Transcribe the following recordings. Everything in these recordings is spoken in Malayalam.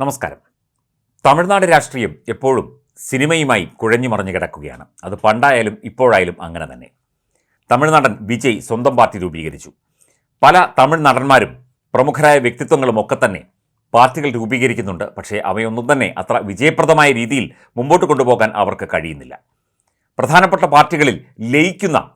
നമസ്കാരം. തമിഴ്നാട് രാഷ്ട്രീയം എപ്പോഴും സിനിമയുമായി കുഴഞ്ഞു മറിഞ്ഞു കിടക്കുകയാണ്. അത് പണ്ടായാലും ഇപ്പോഴായാലും അങ്ങനെ തന്നെ. തമിഴ്നാടൻ വിജയ് സ്വന്തം പാർട്ടി രൂപീകരിച്ചു. പല തമിഴ് നടന്മാരും പ്രമുഖരായ വ്യക്തിത്വങ്ങളും ഒക്കെ തന്നെ പാർട്ടികൾ രൂപീകരിക്കുന്നുണ്ട്. പക്ഷേ അവയൊന്നും തന്നെ അത്ര വിജയപ്രദമായ രീതിയിൽ മുമ്പോട്ട് കൊണ്ടുപോകാൻ അവർക്ക് കഴിയുന്നില്ല. പ്രധാനപ്പെട്ട പാർട്ടികളിൽ ലയിക്കുന്ന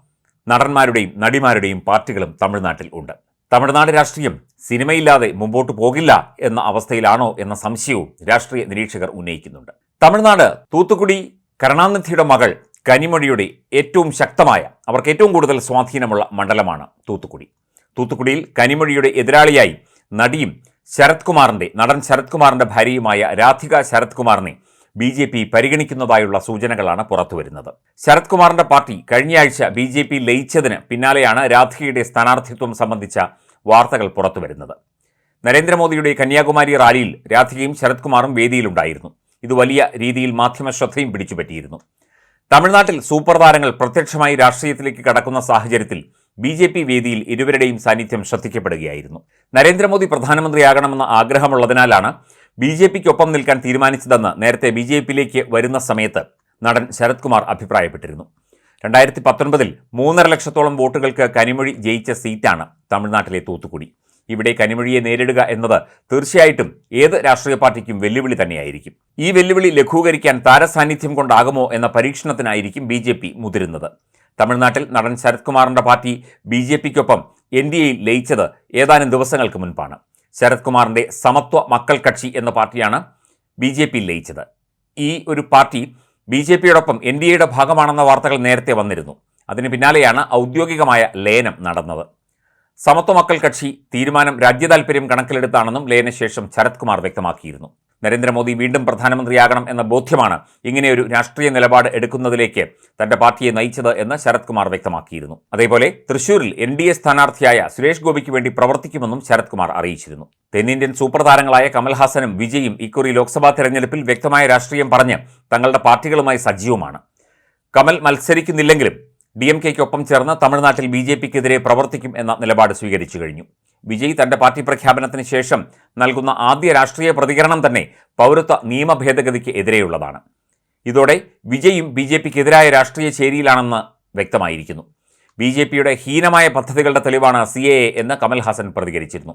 നടന്മാരുടെയും നടിമാരുടെയും പാർട്ടികളും തമിഴ്നാട്ടിൽ ഉണ്ട്. തമിഴ്നാട് രാഷ്ട്രീയം സിനിമയില്ലാതെ മുമ്പോട്ട് പോകില്ല എന്ന അവസ്ഥയിലാണോ എന്ന സംശയവും രാഷ്ട്രീയ നിരീക്ഷകർ ഉന്നയിക്കുന്നുണ്ട്. തമിഴ്നാട് തൂത്തുക്കുടി കരുണാനിധിയുടെ മകൾ കനിമൊഴിയുടെ ഏറ്റവും ശക്തമായ അവർക്ക് ഏറ്റവും കൂടുതൽ സ്വാധീനമുള്ള മണ്ഡലമാണ് തൂത്തുക്കുടി. തൂത്തുക്കുടിയിൽ കനിമൊഴിയുടെ എതിരാളിയായി നടിയും ശരത് കുമാറിന്റെ നടൻ ശരത് കുമാറിന്റെ ഭാര്യയുമായ രാധിക ശരത് കുമാറിനെ ബി ജെ പി പരിഗണിക്കുന്നതായുള്ള സൂചനകളാണ് പുറത്തുവരുന്നത് ശരത് കുമാറിന്റെ പാർട്ടി കഴിഞ്ഞയാഴ്ച ബി ജെ പി ലയിച്ചതിന് പിന്നാലെയാണ് രാധികയുടെ സ്ഥാനാർത്ഥിത്വം സംബന്ധിച്ച വാർത്തകൾ പുറത്തുവരുന്നത് നരേന്ദ്രമോദിയുടെ കന്യാകുമാരി റാലിയിൽ രാധികയും ശരത് കുമാറും വേദിയിലുണ്ടായിരുന്നു. ഇത് വലിയ രീതിയിൽ മാധ്യമ ശ്രദ്ധയും പിടിച്ചുപറ്റിയിരുന്നു. തമിഴ്നാട്ടിൽ സൂപ്പർ താരങ്ങൾ പ്രത്യക്ഷമായി രാഷ്ട്രീയത്തിലേക്ക് കടക്കുന്ന സാഹചര്യത്തിൽ ബി ജെ പി വേദിയിൽ ഇരുവരുടെയും സാന്നിധ്യം ശ്രദ്ധിക്കപ്പെടുകയായിരുന്നു. നരേന്ദ്രമോദി പ്രധാനമന്ത്രിയാകണമെന്ന ആഗ്രഹമുള്ളതിനാലാണ് ബി ജെ പിക്കൊപ്പം നിൽക്കാൻ തീരുമാനിച്ചതെന്ന് നേരത്തെ ബി ജെ പിയിലേക്ക് വരുന്ന സമയത്ത് നടൻ ശരത് കുമാർ അഭിപ്രായപ്പെട്ടിരുന്നു. രണ്ടായിരത്തി പത്തൊൻപതിൽ മൂന്നര ലക്ഷത്തോളം വോട്ടുകൾക്ക് കനിമൊഴി ജയിച്ച സീറ്റാണ് തമിഴ്നാട്ടിലെ തൂത്തുക്കുടി. ഇവിടെ കനിമൊഴിയെ നേരിടുക എന്നത് തീർച്ചയായിട്ടും ഏത് രാഷ്ട്രീയ പാർട്ടിക്കും വെല്ലുവിളി തന്നെയായിരിക്കും. ഈ വെല്ലുവിളി ലഘൂകരിക്കാൻ താരസാന്നിധ്യം കൊണ്ടാകുമോ എന്ന പരീക്ഷണത്തിനായിരിക്കും ബി ജെ പി മുതിരുന്നത്. തമിഴ്നാട്ടിൽ നടൻ ശരത് കുമാറിന്റെ പാർട്ടി ബി ജെ പിക്കൊപ്പം എൻ ഡി എയിൽ ലയിച്ചത് ഏതാനും ദിവസങ്ങൾക്ക് മുൻപാണ്. ശരത് കുമാറിന്റെ സമത്വ മക്കൾ കക്ഷി എന്ന പാർട്ടിയാണ് ബി ജെ പിയിൽ ലയിച്ചത്. ഈ ഒരു പാർട്ടി ബി ജെ പിയോടൊപ്പം എൻ ഡി എയുടെ ഭാഗമാണെന്ന വാർത്തകൾ നേരത്തെ വന്നിരുന്നു. അതിന് പിന്നാലെയാണ് ഔദ്യോഗികമായ ലയനം നടന്നത്. സമത്വ മക്കൾ കക്ഷി തീരുമാനം രാജ്യതാൽപര്യം കണക്കിലെടുത്താണെന്നും ലയനശേഷം ശരത് കുമാർ വ്യക്തമാക്കിയിരുന്നു. നരേന്ദ്രമോദി വീണ്ടും പ്രധാനമന്ത്രിയാകണം എന്ന ബോധ്യമാണ് ഇങ്ങനെയൊരു രാഷ്ട്രീയ നിലപാട് എടുക്കുന്നതിലേക്ക് തന്റെ പാർട്ടിയെ നയിച്ചത് എന്ന് ശരത് കുമാർ വ്യക്തമാക്കിയിരുന്നു. അതേപോലെ തൃശൂരിൽ എൻ ഡി എ സ്ഥാനാർത്ഥിയായ സുരേഷ് ഗോപിക്ക് വേണ്ടി പ്രവർത്തിക്കുമെന്നും ശരത് കുമാർ അറിയിച്ചിരുന്നു. തെന്നിന്ത്യൻ സൂപ്പർ താരങ്ങളായ കമൽഹാസനും വിജയും ഇക്കുറി ലോക്സഭാ തെരഞ്ഞെടുപ്പിൽ വ്യക്തമായ രാഷ്ട്രീയം പറഞ്ഞ് തങ്ങളുടെ പാർട്ടികളുമായി സജീവമാണ്. കമൽ മത്സരിക്കുന്നില്ലെങ്കിലും ഡി എം കെക്കൊപ്പം ചേർന്ന് തമിഴ്നാട്ടിൽ ബി ജെ പിക്കെതിരെ പ്രവർത്തിക്കും എന്ന നിലപാട് സ്വീകരിച്ചു കഴിഞ്ഞു. വിജയ് തന്റെ പാർട്ടി പ്രഖ്യാപനത്തിന് ശേഷം നൽകുന്ന ആദ്യ രാഷ്ട്രീയ പ്രതികരണം തന്നെ പൗരത്വ നിയമ ഭേദഗതിക്ക് എതിരെയുള്ളതാണ്. ഇതോടെ വിജയും ബി ജെ പിക്കെതിരായ രാഷ്ട്രീയ ചേരിയിലാണെന്ന് വ്യക്തമായിരിക്കുന്നു. ബി ജെ പിയുടെ ഹീനമായ പദ്ധതികളുടെ തെളിവാണ് സി എ എന്ന് കമൽഹാസൻ പ്രതികരിച്ചിരുന്നു.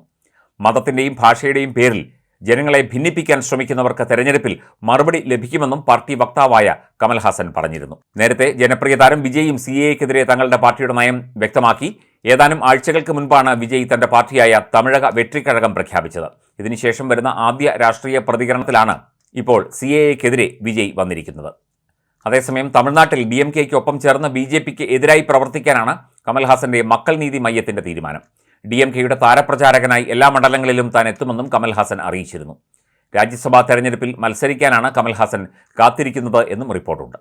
മതത്തിന്റെയും ഭാഷയുടെയും പേരിൽ ജനങ്ങളെ ഭിന്നിപ്പിക്കാൻ ശ്രമിക്കുന്നവർക്ക് തെരഞ്ഞെടുപ്പിൽ മറുപടി ലഭിക്കുമെന്നും പാർട്ടി വക്താവായ കമൽഹാസൻ പറഞ്ഞിരുന്നു. നേരത്തെ ജനപ്രിയ താരം വിജയും സി എക്കെതിരെ തങ്ങളുടെ പാർട്ടിയുടെ നയം വ്യക്തമാക്കി. ഏതാനും ആഴ്ചകൾക്ക് മുൻപാണ് വിജയ് തന്റെ പാർട്ടിയായ തമിഴക വെട്രിക്കഴകം പ്രഖ്യാപിച്ചത്. ഇതിനുശേഷം വരുന്ന ആദ്യ രാഷ്ട്രീയ പ്രതികരണത്തിലാണ് ഇപ്പോൾ സി എക്കെതിരെ വിജയ് വന്നിരിക്കുന്നത്. അതേസമയം തമിഴ്നാട്ടിൽ ഡി എം കെയ്ക്കൊപ്പം ചേർന്ന് ബി ജെ പിക്ക് എതിരായി പ്രവർത്തിക്കാനാണ് കമൽഹാസന്റെ മക്കൾ നീതി മയ്യത്തിന്റെ തീരുമാനം. ഡി എം കെയുടെ താരപ്രചാരകനായി എല്ലാ മണ്ഡലങ്ങളിലും താൻ എത്തുമെന്നും കമൽഹാസൻ അറിയിച്ചിരുന്നു. രാജ്യസഭാ തെരഞ്ഞെടുപ്പിൽ മത്സരിക്കാനാണ് കമൽഹാസൻ കാത്തിരിക്കുന്നത് എന്നും റിപ്പോർട്ടുണ്ട്.